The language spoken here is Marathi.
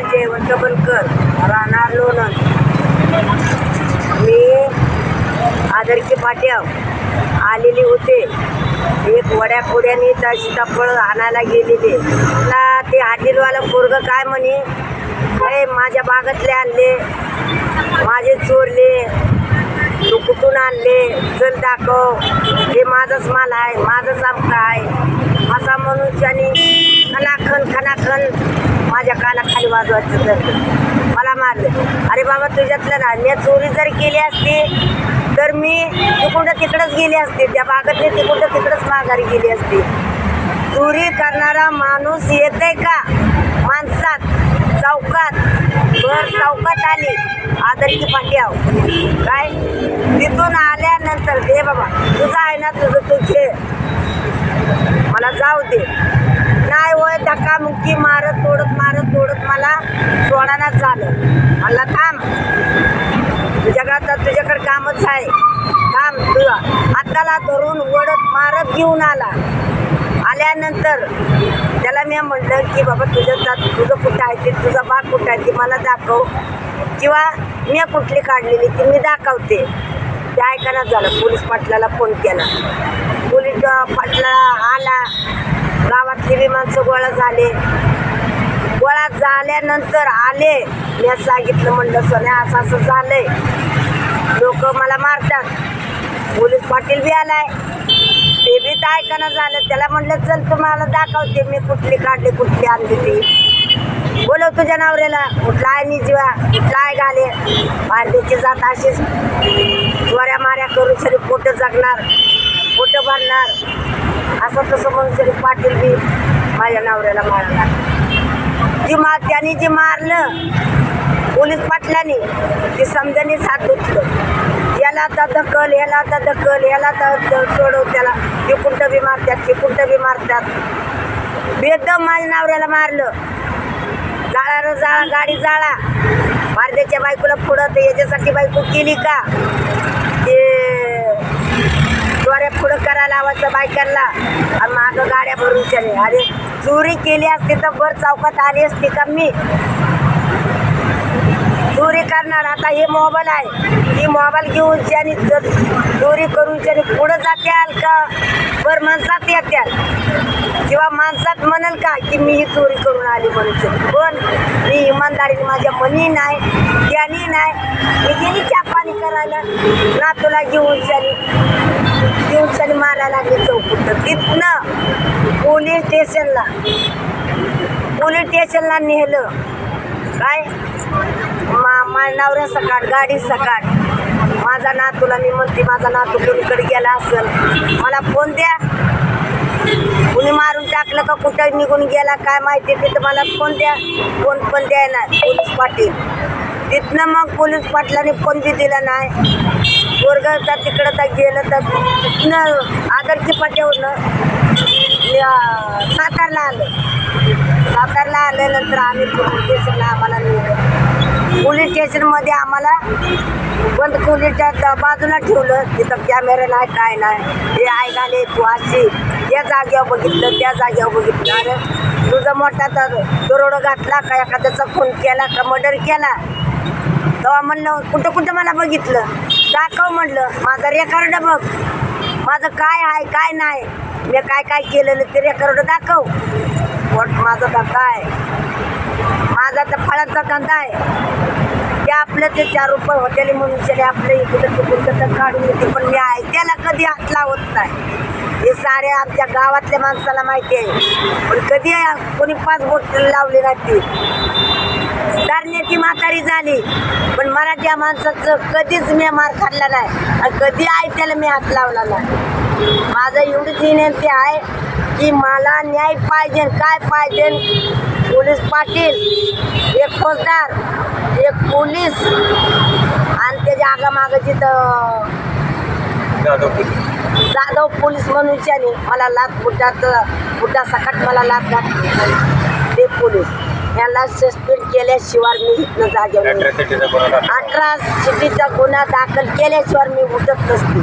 मंगल जयवंत बनकर राहणार लोणंद. मी आदरकी पाट्या आलेली होते. एक वड्या पुड्याने त्या सीताफळ आणायला गेलेले. ना ते हाटीलवाला पोरग काय म्हणे? "अरे माझ्या बागातले आणले. माझे चोरले. तू कुठून आणले? चल दाखव. हे माझाच माल आहे. माझंच आमका आहे. असा म्हणून त्याने खनाखन खनाखन माझ्या कानाखाली वाजवायचं तर मला मारलं. अरे बाबा तुझ्यातलं ना मी चोरी जर केली असती तर मी तिकडं तिकडंच गेली असते. त्या बागातले तिकडं तिकडंच माघारी गेली असते. चोरी करणारा माणूस येते का? माणसात चौकात बर चौकात आली. आदरची आहो काय? तिथून आल्यानंतर दे बाबा तुझं आहे ना तुझं तुझे. मला जाऊ दे. होय मुक्की मारत तोडत मारत तोडत मला सोडानाच झालं. मला थांब. तुझ्याकडे तुझ्याकडे कामच आहे. थांब तुझा. हाताला धरून ओढत मारत घेऊन आला. आल्यानंतर त्याला मी म्हटलं की बाबा तुझं जात तुझं कुठं आहे ते? तुझा बाग कुठं आहे ती मला दाखव. किंवा मी कुठली काढलेली ती मी दाखवते. ते ऐकायला झालं. पोलीस पाटलाला फोन केला. पोलीस पाटला आला. गावातली बी माणसं गोळा झाले. गोळा झाल्यानंतर आले. मी सांगितलं म्हणलं सोन्या असं असं झालंय. लोक मला मारतात. पोलीस पाटील बी आलाय. ते बी तर ऐकायला झालं. त्याला म्हणलं चल तुम्हाला दाखवते. मी कुठली काढली कुठली आणली ती. बोलव तुझ्या नवऱ्याला कुठला आहे निजीवा कुठला आहे घाले पारदेची जात अशीच. चोऱ्या माऱ्या करून सरी पोट जगणार. कुठं भरणार? असं तसं म्हणून तरी पाटील बी माझ्या नवऱ्याला मारला जी मा त्याने जे मारलं पोलीस पाटलाने ते समजाने साथ उचलं याला आता दखल याला आता दखल याला तर सोडव त्याला. ते कुठं बी मारतात ते कुठं बी मारतात. बेदम माझ्या नवऱ्याला मारलं. जाळा जाळा गाडी जाळा. भारतीच्या बायकोला पुढं तर याच्यासाठी बायको केली का? द्वारे पुढं करायला लावायचं बायकांना. आणि मागं गाड्या भरून चले. अरे चोरी केली असती तर बर चौकात आली असती का मी? चोरी करणार. आता हे मोबाईल आहे. ही मोबाईल घेऊन ज्याने चोरी करून ज्याने पुढं जात्याल का? बर माणसात येत्याल किंवा माणसात म्हणाल का की मी ही चोरी करून आली म्हणून पण मी इमानदारीने माझ्या मनी नाही त्यानी नाही मी गेली चापा करायला. नातूला घेऊन चाली. घेऊन चाली मारायला लागली चौकट तिथनं पोलीस स्टेशनला. पोलीस स्टेशनला नेलं. काय? मा माझ्या नवऱ्या सकाळ गाडी सकाळ. माझा नातूला मी म्हणते माझा नातू कोणीकडे गेला असेल मला फोन द्या. कुणी मारून टाकलं का कुठं निघून गेला काय माहिती तिथं मला फोन द्या. फोन पण द्यायला पोलीस पाटील. तिथनं मग पोलीस पाटलाने फोन बी दिला नाही. वर्ग तर तिकडं तर गेलं तर तिथनं आदरची पाट्यावरनं या- सातारला आलं. सातारला आल्यानंतर आम्ही पोलीस स्टेशनला आम्हाला नेलं. पोलीस स्टेशनमध्ये आम्हाला बंद खोलीच्या बाजूला ठेवलं. तिथं कॅमेरा नाही काय नाही. हे आय घाले तू अशी या जागेवर बघितलं त्या जागेवर बघितलं. तुझा मोठा तर दरोड घातला का? एखाद्याचा खून केला का? मर्डर केला? तेव्हा म्हणलं कुठं कुठं मला बघितलं? दाखव म्हणलं माझा रेकॉर्ड बघ. माझं काय आहे काय नाही? मी काय काय केलेलं ते रेकॉर्ड दाखव. पोट माझा धंदा आहे? माझा तर फळाचा धंदा आहे. ते आपलं ते चार रुपये हॉटेल म्हणून आपलं इकडं तिकडं तर काढून येते पण मी आहे त्याला कधी हात लावत नाही साऱ्या सारे आमच्या गावातल्या माणसाला माहिती आहे. पण कधी कोणी पाच बोट लावली नाही ती. धरण्याची म्हातारी झाली. पण मराठ्या माणसाचं कधीच मी मार खाल्ला नाही. आणि कधी आहे त्याला मी हात लावला नाही. माझं एवढीच विनंती आहे की मला न्याय पाहिजे काय पाहिजे? पोलीस पाटील एक फौजदार एक पोलीस. आणि त्याच्या आगामागं जिथं जाधव पोलीस. म्हणून पोलीस मला लात बुटात बुटा सकाट मला लात घातली ते पोलीस याला सस्पेंड केल्याशिवाय मी इथनं जागे अठरा सिटीचा गुन्हा दाखल केल्याशिवाय मी उठत नसते.